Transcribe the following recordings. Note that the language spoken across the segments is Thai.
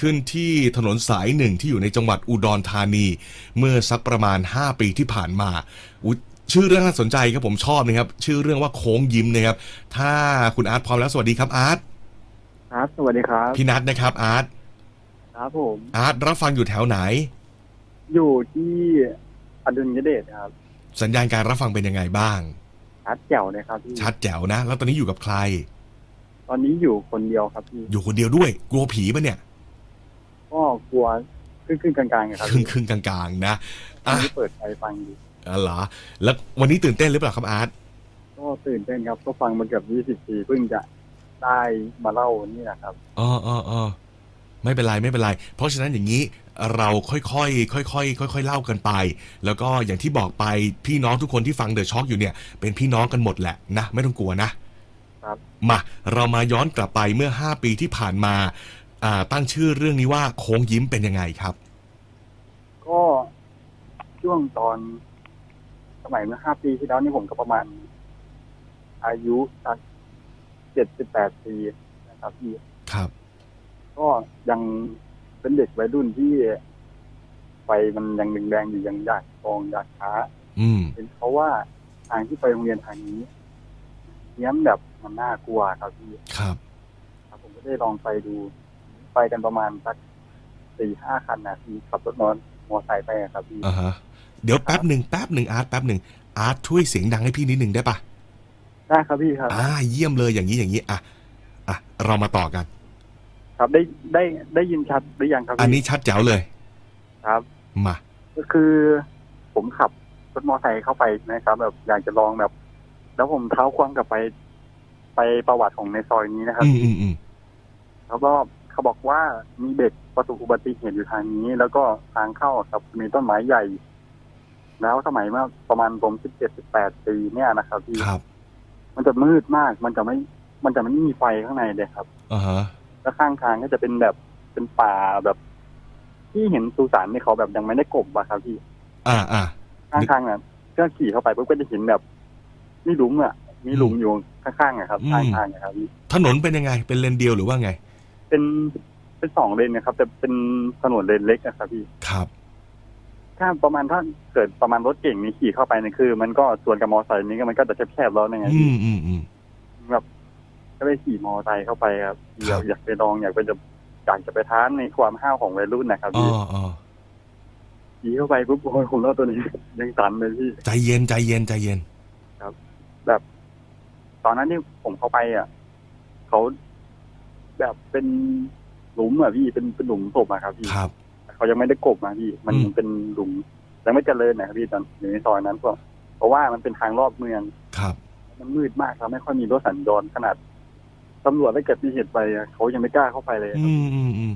ขึ้นที่ถนนสายหนึ่งที่อยู่ในจังหวัดอุดรธานี เมื่อสักประมาณ 5 ปีที่ผ่านมาอุ๊ยชื่อเรื่องน่าสนใจครับผมชอบนะครับ ชื่อเรื่องว่าโค้งยิ้มนะครับ ถ้าคุณอาร์ตพร้อมแล้วสวัสดีครับอาร์ตครับสวัสดีครับพี่นัทนะครับอาร์ตครับผมอาร์ตรับฟังอยู่แถวไหน อยู่ที่อดุลยเดชครับ สัญญาณการรับฟังเป็นยังไงบ้าง ชัดแจ๋วเลยครับพี่ชัดแจ๋วนะ แล้วตอนนี้อยู่กับใคร ตอนนี้อยู่คนเดียวครับพี่อยู่คนเดียวด้วย กลัวผีปะเนี่ย ก็กลัวขึ้นขึ้นกลางๆอะครับครึ่งพี่ครึ่งๆกลางๆนะตอนอะนี้เปิดไฟฟังอยู่อ๋อเหรอแล้ววันนี้ตื่นเต้นหรือเปล่าครับอาร์ตก็ตื่นเต้นครับก็ฟังมาเกือบยี่สิบปีเพิ่งจะได้มาเล่านี่นะครับอ๋ออ๋ออ๋อไม่เป็นไรไม่เป็นไร เพราะฉะนั้นอย่างนี้เราค่อยๆค่อยๆค่อยๆเล่ากันไป แล้วก็อย่างที่บอกไปพี่น้องทุกคนที่ฟังเดอะช็อคอยู่เนี่ย เป็นพี่น้องกันหมดแหละนะ ไม่ต้องกลัวนะครับมาเรามาย้อนกลับไปเมื่อ 5 ปีที่ผ่านมา อ่าตั้งชื่อเรื่องนี้ว่าโค้งยิ้มเป็นยังไงครับ ก็ช่วงตอนสมัยเมื่อห้าปีที่แล้วนี่ผมก็ประมาณ อายุสักเจ็ดสิบแปดปีนะครับพี่ครับ ก็ยังเป็นเด็กวัยรุ่นที่ไฟมันยังแดงๆอยู่ยังอยากกองอยากช้าอืม เป็นเพราะว่าทางที่ไปโรงเรียนทางนี้เนี้ยมแบบมันน่ากลัวครับพี่ ครับ ครับผมก็ได้ลองไปดู ไปกันประมาณสักสี่ห้าคันนะพี่ขับรถนอนมอไซค์ไปอะครับพี่อ่าฮะเดี๋ยวแป๊บหนึ่งแป๊บหนึ่งอาร์ตแป๊บหนึ่งอาร์ตช่วยเสียงดังให้พี่นิดหนึ่งได้ปะได้ครับพี่ครับ อ่า เยี่ยมเลยอย่างนี้อย่างนี้อะอะเรามาต่อกัน ครับได้ได้ได้ยินชัดหรือยังครับอันพี่นี้ชัดแจ๋วเลย ครับ มา ก็คือผมขับรถมอไซค์เข้าไปนะครับ แบบอยากจะลองแบบ แล้วผมเท้าความกลับไป ไปประวัติของในซอยนี้นะครับ อืมอืมอืมแล้วก็ เขาบอกว่ามีเด็กประสบอุบัติเหตุอยู่ทางนี้ แล้วก็ทางเข้าครับมีต้นไม้ใหญ่ แล้วสมัยเมื่อประมาณผมสิบเจ็ดสิบแปดปีเนี่ยนะครับพี่ครับ มันจะมืดมาก มันจะไม่ มันจะไม่มีไฟข้างในเลยครับอ่าฮะแล้วข้างทางก็จะเป็นแบบเป็นป่าแบบ ที่เห็นสุสานที่เขาแบบยังไม่ได้กลบอะครับพี่ อ่าอ่าข้างทางอะก็ขี่เข้าไปปุ๊บก็จะเห็นแบบมีหลุมอะมีหลุมอยู่ข้างๆอะครับข้างทางอะครับพี่ถนนเป็นยังไง เป็นเลนเดียวหรือว่าไง เป็นเป็นสองเลนนะครับ แต่เป็นถนนเลนเล็กอะครับพี่ครับ ถ้าประมาณถ้าเกิดประมาณรถเก่งนี่ขี่เข้าไปนี่คือ มันก็ส่วนกับมอไซค์นี่ก็มันก็จะแคบๆแล้วนะไงอืมอืมอืมแบบก็ได้ขี่มอไซค์เข้าไปครับครับอยากอยากไปลองอยากไปจะอยากจะไปท้านในความห้าวของวัยรุ่นนะครับอ๋อพี่อ๋อขี่เข้าไปปุ๊บโอ้ยผมเล่าตัวนี้ยังสั่นเลยพี่ใจเย็นใจเย็นใจเย็นแบบ ตอนนั้นที่ผมเข้าไปอะเขา แบบเป็นหลุมอะพี่เป็นเป็นหลุมศพอะครับพี่ครับ เขายังไม่ได้กลบมาพี่ มันอืมยังเป็นหลุมยังไม่เจริญนะครับพี่ตอนอยู่ในซอยนั้นเพราะเพราะว่ามันเป็นทางรอบเมือง ครับ มันมืดมากครับไม่ค่อยมีรถสัญจรขนาดตำรวจได้เกิดมีเหตุไปอะเขายังไม่กล้าเข้าไปเลยครับอืมอืมอืม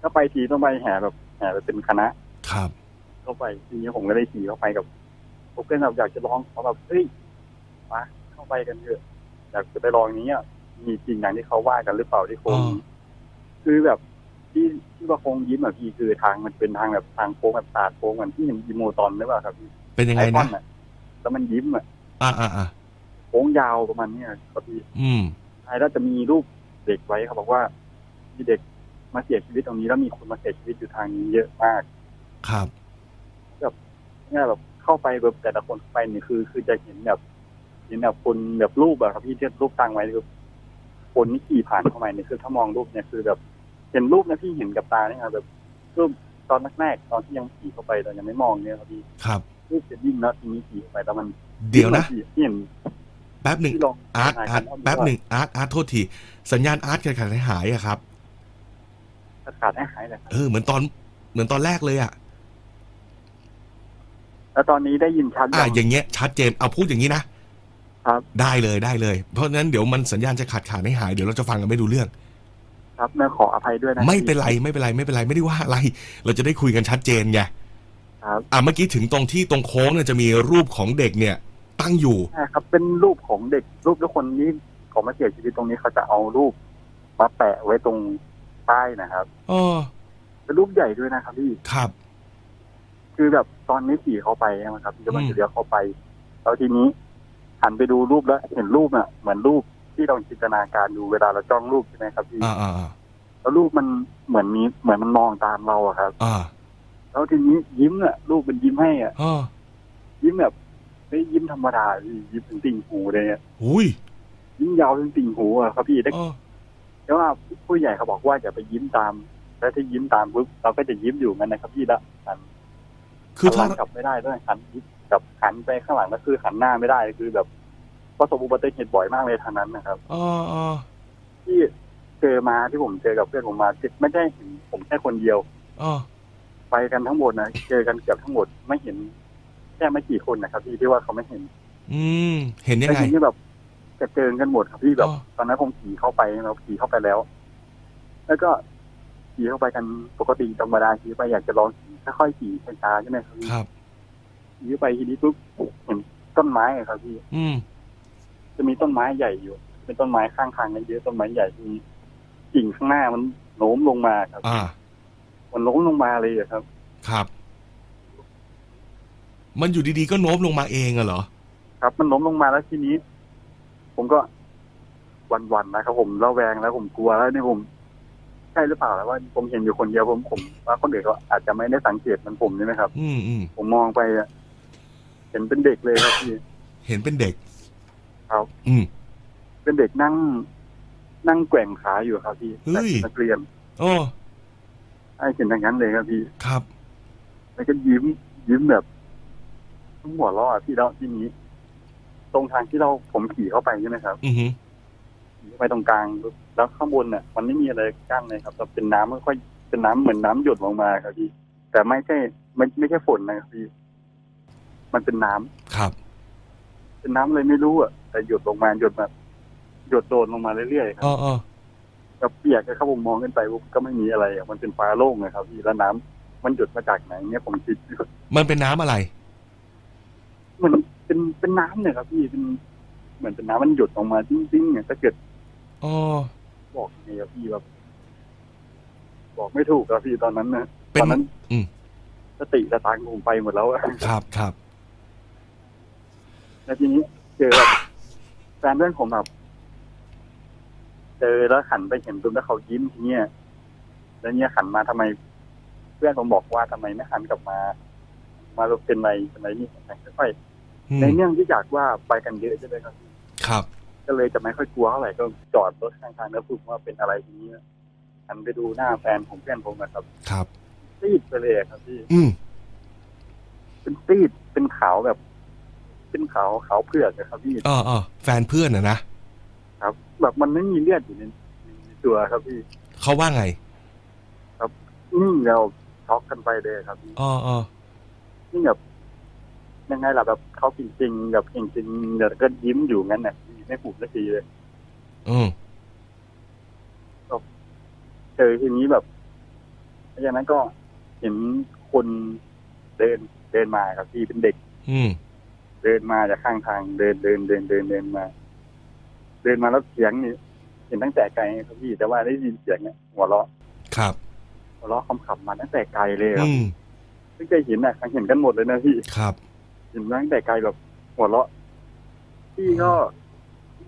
ถ้าไปทีต้องไปแห่แบบแห่ไปเป็นคณะ ครับ เข้าไปทีนี้ผมก็ได้ขี่เข้าไปกับผมก็แบบอยากจะลองเขาแบบเฮ้ยมาเข้าไปกันเถอะอยากจะไปลองนี้อะ มีจริงอย่างที่เขาว่ากันหรือเปล่าที่โค้งอ๋อคือแบบที่ที่ว่าโค้งยิ้มอะพี่คือทางมันเป็นทางแบบทางโค้งแบบตาดโค้งเหมือนที่เห็นอีโมตอนหรือเปล่าครับพี่เป็นยังไงไอคอนะนอะแล้วมันยิ้มอะอ่าอ่าอ่าโค้งยาวประมาณเนี้ยครับพี่อืมท้ายแล้วจะมีรูปเด็กไว้เขาบอกว่ามีเด็กมาเสียชีวิตตรงนี้แล้วมีคนมาเสียชีวิตอยู่ทางนี้เยอะมาก ครับเนี่ยแบบเข้าไปแบบแต่ละคนเข้าไปนี่คือ คือจะเห็นแบบเห็นแบบคนแบบรูปอะครับพี่ที่รูปตั้งไว้คือ คนที่ขี่ผ่านเข้ามาเนี่ยคือถ้ามองรูปเนี่ยคือแบบเห็นรูปนะพี่เห็นกับตาเนี่ยครับแบบรูปตอนแรกๆตอนที่ยังขี่เข้าไปตอนยังไม่มองเนี่ยครับพี่ครับรูปเสร็จยิ่งแล้วทีนี้ขี่เข้าไปแล้วมัน เดี๋ยวนะที่เห็นแป๊บหนึ่งที่ลองอาร์ตถ่ายอาร์ตกันแป๊บหนึ่งอาร์ตอาร์ตโทษที สัญญาณอาร์ตขาดขาดหายหายอะครับขาดให้หายเลยครับเออเหมือนตอนเหมือนตอนแรกเลยอะแล้วตอนนี้ได้ยินชัดอะยังอย่างเงี้ยชัดเจนเอาพูดอย่างนี้นะ ครับ ได้เลยได้เลย เพราะฉะนั้นเดี๋ยวมันสัญญาณจะขาดขาดให้หายเดี๋ยวเราจะฟังกันไม่ดูเรื่อง ครับแม่ขออภัยด้วยนะไม่เป็นไรไม่เป็นไรไม่เป็นไรไม่ได้ว่าอะไร เราจะได้คุยกันชัดเจนไงครับอะเมื่อกี้ถึงตรงที่ตรงโค้งเนี่ยจะมีรูปของเด็กเนี่ย ตั้งอยู่ใช่ครับ เป็นรูปของเด็กรูปทุกคนนี้ของมาเสียชีวิตตรงนี้เขาจะเอารูปมาแปะไว้ตรงใต้นะครับอ๋อเป็นรูปใหญ่ด้วยนะครับพี่ครับ คือแบบตอนนี้ขี่เข้าไปนะครับที่กำลังอืมจะเลี้ยวเข้าไปแล้วทีนี้ หันไปดูรูปแล้วเห็นรูปน่ะเหมือนรูปที่เราจินตนาการดูเวลาเราจ้องรูปใช่ไหมครับพี่อ่าอ่าอ่าแล้วรูปมันเหมือนมีเหมือนมันมองตามเราอะครับอ่าแล้วทีนี้ยิ้มอะรูปมันยิ้มให้อะอ่ายิ้มแบบไม่ยิ้มธรรมดาพี่ยิ้มถึงติ่งหูเลยอะอุ้ยยิ้มยาวถึงติ่งหูอะครับพี่แต่อ่าแต่ว่าผู้ใหญ่เขาบอกว่าอย่าไปยิ้มตาม แล้วถ้ายิ้มตามปุ๊บเราก็จะยิ้มอยู่งั้นนะครับพี่ละหันคือหันหถ้าลังกลับไม่ได้ด้วยหัน กับหันไปข้างหลังก็คือหันหน้าไม่ได้คือแบบประสบอุบัติเหตุบ่อยมากเลยทางนั้นนะครับอ่าอ่าที่เจอมาที่ผมเจอกับเพื่อนผมมาไม่ได้เห็นผมแค่คนเดียวอ่าไปกันทั้งหมดนะเจอกันเกือบทั้งหมดไม่เห็นแค่ไม่กี่คนนะครับพี่ที่ว่าเขาไม่เห็น อืม เห็นยังแต่ไงทีนี้แบบกระเจิงกันหมดครับพี่แบบอ๋อตอนนั้นผมขี่เข้าไปเราขี่เข้าไปแล้ว แล้วก็ขี่เข้าไปกันปกติธรรมดาขี่ไปอยากจะลองขี่ค่อยๆขี่ช้าๆใช่ไหมครับพี่ครับ ขี่ไปทีนี้ปุ๊บเห็นต้นไม้อะครับพี่ อืม จะมีต้นไม้ใหญ่อยู่ เป็นต้นไม้ข้างทางกันเยอะต้นไม้ใหญ่มีกิ่งข้างหน้ามันโน้มลงมาครับ อ่า มันโน้มลงมาเลยอะครับ ครับ มันอยู่ดีๆก็โน้มลงมาเองอะเหรอ ครับ มันโน้มลงมาแล้วทีนี้ ผมก็วันๆนะครับผมระแวงแล้วผมกลัวแล้วนี่ผมใช่หรือเปล่าแล้วว่าผมเห็นอยู่คนเดียวผมผมว่าคนอื่นก็อาจจะไม่ได้สังเกตเหมันผมใช่ไหมครับ อืมอืมผมมองไปอะ เห็นเป็นเด็กเลยครับพี่ เห็นเป็นเด็ก ครับ อืม เป็นเด็กนั่ง นั่งแกว่งขาอยู่ครับพี่เฮ้ย นักเรียนอ๋อไอ้เห็นอย่างนั้นเลยครับพี่ ครับ แล้วก็ยิ้ม ยิ้มแบบหัวเราะอะพี่แล้วทีนี้ ตรงทางที่เราผมขี่เข้าไปใช่ไหมครับ อือหือขี่เข้าไปตรงกลางปุ๊บแล้วข้างบนเนี่ยมันไม่มีอะไรกั้นเลยครับแต่เป็นน้ำค่อยๆเป็นน้ำเหมือนน้ำหยดลงมาครับพี่ แต่ไม่ใช่ไม่ไม่ใช่ฝนนะครับพี่ มันเป็นน้ำครับ เป็นน้ำเลยไม่รู้อะแต่หยดลงมาหยดแบบหยดโดนลงมาเรื่อยๆครับอ๋ออ๋อแบบเปียกนะครับผมมองขึ้นไปปุ๊บก็ไม่มีอะไรอะมันเป็นฟ้าโล่งเลยครับพี่แล้วน้ำมันหยดมาจากไหนเนี่ยผมคิดมันเป็นน้ำอะไรเหมือนเป็นเป็นน้ำเนี่ยครับพี่เป็นเหมือนเป็นน้ำมันหยดออกมาจริงๆเนี่ยถ้าเกิดอ๋อบอกไงครับพี่แบบบอกไม่ถูกครับพี่ตอนนั้นนะเป็นตอนนั้น อืมสติสตางค์ผมไปหมดแล้วอะครับครับ แล้วทีนี้เจอแบบแฟนเพื่อนผมแบบเจอแล้วหันไปเห็นตุ้มแล้วเขายิ้มทีเนี้ยแล้วเนี่ยหันมาทำไม เพื่อนผมบอกว่าทำไมไม่หันกลับมา มาลเป็นไรเป็นไรนี่ค่อยอืๆมในเนื่องที่จากว่าไปกันเยอะใช่ไหมครับครับ ก็เลยจะไม่ค่อยกลัวเท่าไหร่ก็จอดรถข้างทางแล้วพูดว่าเป็นอะไรทีนี้หันไปดูหน้าแฟนผมเพื่อนผมนะครับ ครับซีดไปเลยอะครับพี่ อืมเป็นซีดเป็นขาวแบบ เป็นขาวขาวเผือกอะครับพี่อ๋ออ๋อแฟนเพื่อนอะนะครับ แบบมันไม่มีเลือดอยู่ในในตัวครับพี่เขาว่าไงนิ่งเราช็อกกันไปเลยครับพี่อ๋ออ๋อนิ่งแบบยังไงล่ะแบบเขาจริงๆแบบจริงๆเดี๋ยวก็ยิ้มอยู่งั้นน่ะไม่ผูกสักทีเลยอืมเจอทีนี้แบบหลังจากนั้นก็เห็นคนเดินเดินมาครับพี่เป็นเด็ก อืม เดินมาจากข้างทางเดินเดินเดินเดินเดินมา เดินมาแล้วเสียงนี่เห็นตั้งแต่ไกลครับพี่แต่ว่าได้ยินเสียงเนี่ยหัวเราะครับหัวเราะคำขับมาตั้งแต่ไกลเลยครับอืมไม่เคยเห็นอะเห็นกันหมดเลยนะพี่ครับเห็นมาตั้งแต่ไกลแบบหัวเราะพี่ก็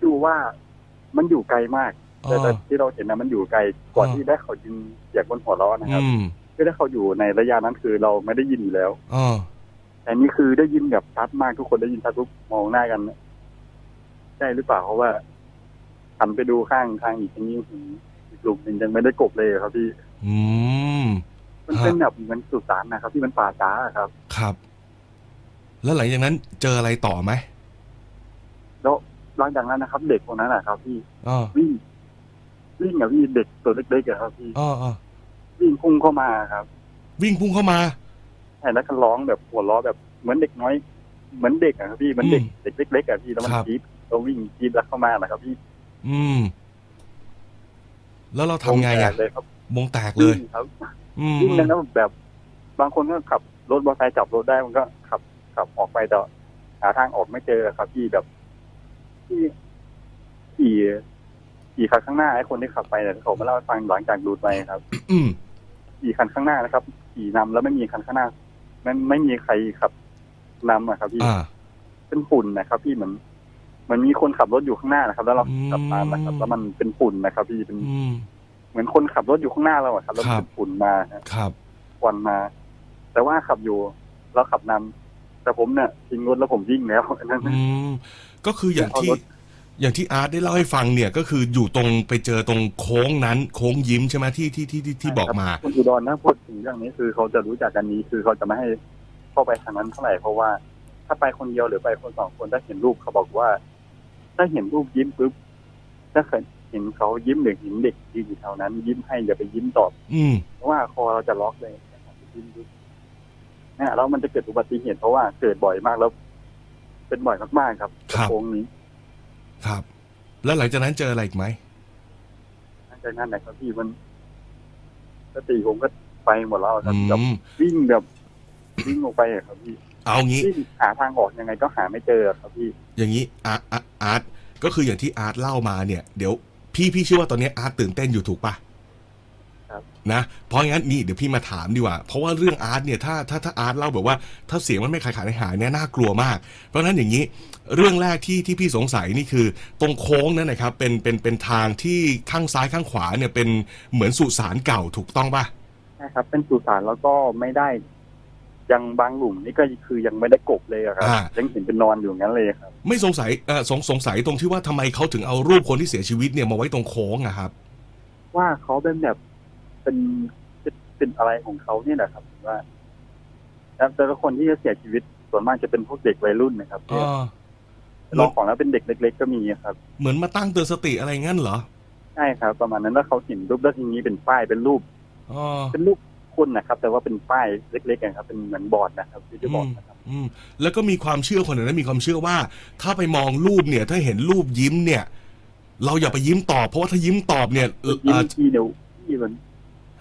ดูว่ามันอยู่ไกลมากอ๋อแต่แต่ที่เราเห็นนะมันอยู่ไกลกว่าอ๋อที่ได้เขายินเสียงบนหัวเราะนะครับอืมคือถ้าเขาอยู่ในระยะนั้นคือเราไม่ได้ยินอยู่แล้วอ๋อ แต่นี่คือได้ยินแบบชัดมากทุกคนได้ยินชัดทุกมองหน้ากันเนี่ยใช่หรือเปล่าเพราะว่าหันไปดูข้างทางอีกทีนี้หืออีกกลุ่มหนึ่งยังไม่ได้กบเลยครับพี่ อืมมันฮะเป็นแบบเหมือนสุสานนะครับ ที่มันป่าช้าอะครับ ครับ แล้วหลังจากนั้นเจออะไรต่อไหมแล้วหลังจากนั้นนะครับ เด็กคนนั้นนะครับ พี่อ๋อวิ่งวิ่งอะพี่เด็กตัวเล็กๆอะครับพี่อ๋ออ๋อวิ่งพุ่งเข้ามาครับ วิ่งพุ่งเข้ามาใช่แล้วก็ร้องแบบหัวเราะแบบเหมือนเด็กน้อย เหมือนเด็กอะครับพี่เหมือนเด็กอืมเด็กเล็กๆอะพี่แล้วมันครับ กรีดเราวิ่งกรีดแล้วเข้ามานะครับพี่อืม แล้วเราทำไงวแตอะกเลยครับวงแตกเลย วิ่งครับอืม วิ่งแล้วก็แบบ บางคนก็ขับรถมอเตอร์ไซค์จับรถได้มันก็ขับขับออกไปแต่หาทางออกไม่เจอครับพี่แบบที่ขี่ขี่คันข้างหน้าไอ้คนที่ขับไปเนี่ยเขามาเล่าให้ฟังหลังจากดูดไปครับ อืม ขี่คันข้างหน้านะครับขี่นำแล้วไม่มีคันข้างหน้า ไม่ไม่มีใครขับนำอะครับพี่อ่า เป็นฝุ่นนะครับ พี่เหมือนเหมันมีคนขับรถอยู่ข้างหน้านะครับ แล้วเราอืม ขับตามนะครับ แล้วมันเป็นฝุ่นนะครับ พี่เป็นอืม เหมือนคนขับรถอยู่ข้างหน้าเราอะครับแล้วครัมับนฝุ่นมาฮะ ครับ ควันมา แต่ว่าขับอยู่เราขับนำแต่ผมเนี่ยทิ้งรถแล้วผมวิ่งแล้วอันนั้น อืม ก็คืออย่างที่เอารถ อย่างที่อาร์ตได้เล่าให้ฟังเนี่ยก็คืออยู่ตรงไปเจอตรงโค้งนั้น โค้งยิ้มใช่ไหมที่ที่ที่ที่ที่บอกมาคนอุดรนะพูดถึงเรื่องนี้คือเขาจะรู้จักกันนี้คือเขาจะไม่ให้เข้าไปทางนั้นเท่าไหร่เพราะว่า ถ้าไปคนเดียวหรือไปคนสองคนถ้าเห็นรูปเขาบอกว่า ถ้าเห็นรูปยิ้มปุ๊บถ้าเคยเห็นเขายิ้มหรือเห็นเด็กยืนอยู่แถวนั้น ยิ้มให้อย่าไปยิ้มตอบอืมเพราะว่าคอเราจะล็อกเลยยิ้มปุ๊บเนี่ยแล้วมันจะเกิดอุบัติเหตุเพราะว่าเกิดบ่อยมากแล้ว เป็นบ่อยมากๆครับครับ โค้งนี้ ครับ แล้วหลังจากนั้นเจออะไรอีกไหมหลังจากนั้นนะครับพี่มันสติผมก็ไปหมดแล้วครับอืแบบมวิ่งแบบวิ่งออกไปอะครับพี่เอางี้วิ่งหาทางออกยังไงก็หาไม่เจออะครับพี่ อย่างนี้อาร์ตอาร์ตอาร์ตก็คืออย่างที่อาร์ตเล่ามาเนี่ย เดี๋ยวพี่พี่เชื่อว่าตอนนี้อาร์ตตื่นเต้นอยู่ถูกปะครับ นะเพราะงั้นนี่เดี๋ยวพี่มาถามดีกว่า เพราะว่าเรื่องอาร์ตเนี่ยถ้าถ้าถ้าอาร์ตเล่าแบบว่าถ้าเสียงมันไม่ขายขายหายเนี่ยน่ากลัวมาก เพราะฉะนั้นอย่างนี้เรื่องแรกที่ที่พี่สงสัยนี่คือ ตรงโค้งนั่นนะครับ เป็นเป็นเป็นทางที่ข้างซ้ายข้างขวาเนี่ยเป็นเหมือนสุสานเก่าถูกต้องปะใช่ครับ เป็นสุสานแล้วก็ไม่ได้ ยังบางหลุมนี่ก็คือยังไม่ได้กบเลยอะครับยังเห็นเป็นนอนอยู่งั้นเลยครับ ไม่สงสัยเออสงสงสัยตรงที่ว่าทำไมเขาถึงเอารูปคนที่เสียชีวิตเนี่ยมาไว้ตรงโค้งอะครับ ว่าเขาเป็นแบบ เป็นเป็นเป็นอะไรของเขาเนี่ยแหละครับผมว่าแล้วแต่ละคนที่จะเสียชีวิตส่วนมากจะเป็นพวกเด็กวัยรุ่นนะครับเออลองของแล้วเป็นเด็กเล็ก ๆ ก็มีครับ เหมือนมาตั้งเตือนสติอะไรงั้นเหรอใช่ครับ ประมาณนั้นแล้วเขาเห็นรูปแล้วทีนี้เป็นป้ายเป็นรูปอ๋อเป็นรูปคนนะครับ แต่ว่าเป็นป้ายเล็กๆนะครับเป็นเหมือนบอร์ดนะครับที่จะบอกนะครับอืมแล้วก็มีความเชื่อคนหนึ่งนะมีความเชื่อว่า ถ้าไปมองรูปเนี่ย ถ้าเห็นรูปยิ้มเนี่ย เราอย่าไปยิ้มตอบเพราะว่าถ้ายิ้มตอบเนี่ยเอ่อยิ้มเอ่อที่เดียวที่มัน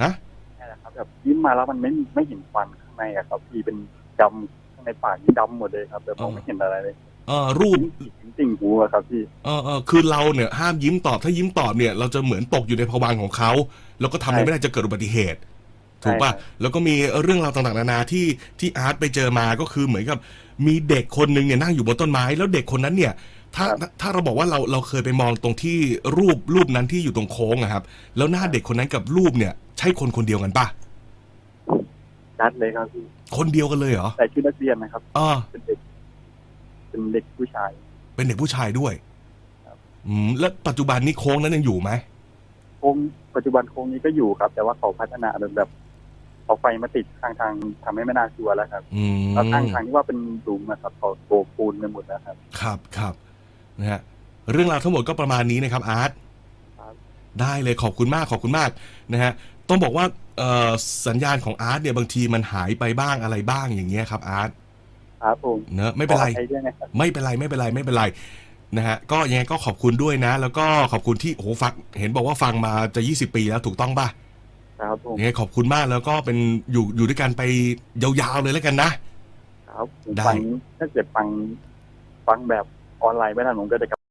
ฮะนี่แหละครับแบบยิ้มมาแล้วมันไม่ไม่เห็นควันข้างในอะครับพี่เป็นดำข้างในปากนี่ดำหมดเลยครับแบบมองไม่เห็นอะไรเลยเอ่อรูปยิ้มติ่งหูอะครับพี่เออเออคือเราเนี่ยห้ามยิ้มตอบถ้ายิ้มตอบเนี่ย เราจะเหมือนตกอยู่ในภวังค์ของเขาแล้วก็ทำอะไรใช่ไม่ได้จะเกิดอุบัติเหตุ ถูกป่ะใช่ครับแล้วก็มีเรื่องราวต่างๆนานาที่ที่อาร์ตไปเจอมาก็คือเหมือนกับ มีเด็กคนหนึ่งเนี่ยนั่งอยู่บนต้นไม้ แล้วเด็กคนนั้นเนี่ย ถ้าถ้าเราบอกว่าเราเราเคยไปมองตรงที่รูปรูปนั้นที่อยู่ตรงโค้งอะครับ แล้วหน้าเด็กคนนั้นกับรูปเนี่ย ใช่คนคนเดียวกันป่ะชัดเลยครับพี่คนเดียวกันเลยเหรอแต่ชื่อนักเรียนนะครับอ่าเป็นเด็ก เป็นเด็กผู้ชาย เป็นเด็กผู้ชายด้วยครับอืมแล้วปัจจุบันนี้โค้งนั้นยังอยู่ไหมโค้งปัจจุบันโค้งนี้ก็อยู่ครับ แต่ว่าเขาพัฒนาเป็นแบบเอาไฟมาติดข้างทางทำให้ไม่น่ากลัวแล้วครับอืมแล้วข้างทางที่ว่าเป็นหลุมนะครับเขาโบกปูนไปหมดแล้วครับ ครับครับ นะฮะเรื่องราวทั้งหมดก็ประมาณนี้นะครับอาร์ตครับได้เลยขอบคุณมากขอบคุณมากนะฮะต้องบอกว่าเอ่อสัญญาณของอาร์ตเนี่ยบางทีมันหายไปบ้างอะไรบ้างอย่างเงี้ยครับอาร์ตครับผมเนอะไม่เป็นไรขออภัยด้วยนะครับไม่เป็นไรไม่เป็นไรไม่เป็นไรนะฮะก็ยังไงก็ขอบคุณด้วยนะ แล้วก็ขอบคุณที่โอ้โหฟังเห็นบอกว่าฟังมาจะ20ปีแล้วถูกต้องป่ะครับผมยังไงขอบคุณมากแล้วก็เป็นอยู่อยู่ด้วยกันไปยาวๆเลยแล้วกันนะครับผมได้ฟังถ้าเกิดฟังฟังแบบ ออนไลน์ไม่ทันผมก็จะกับ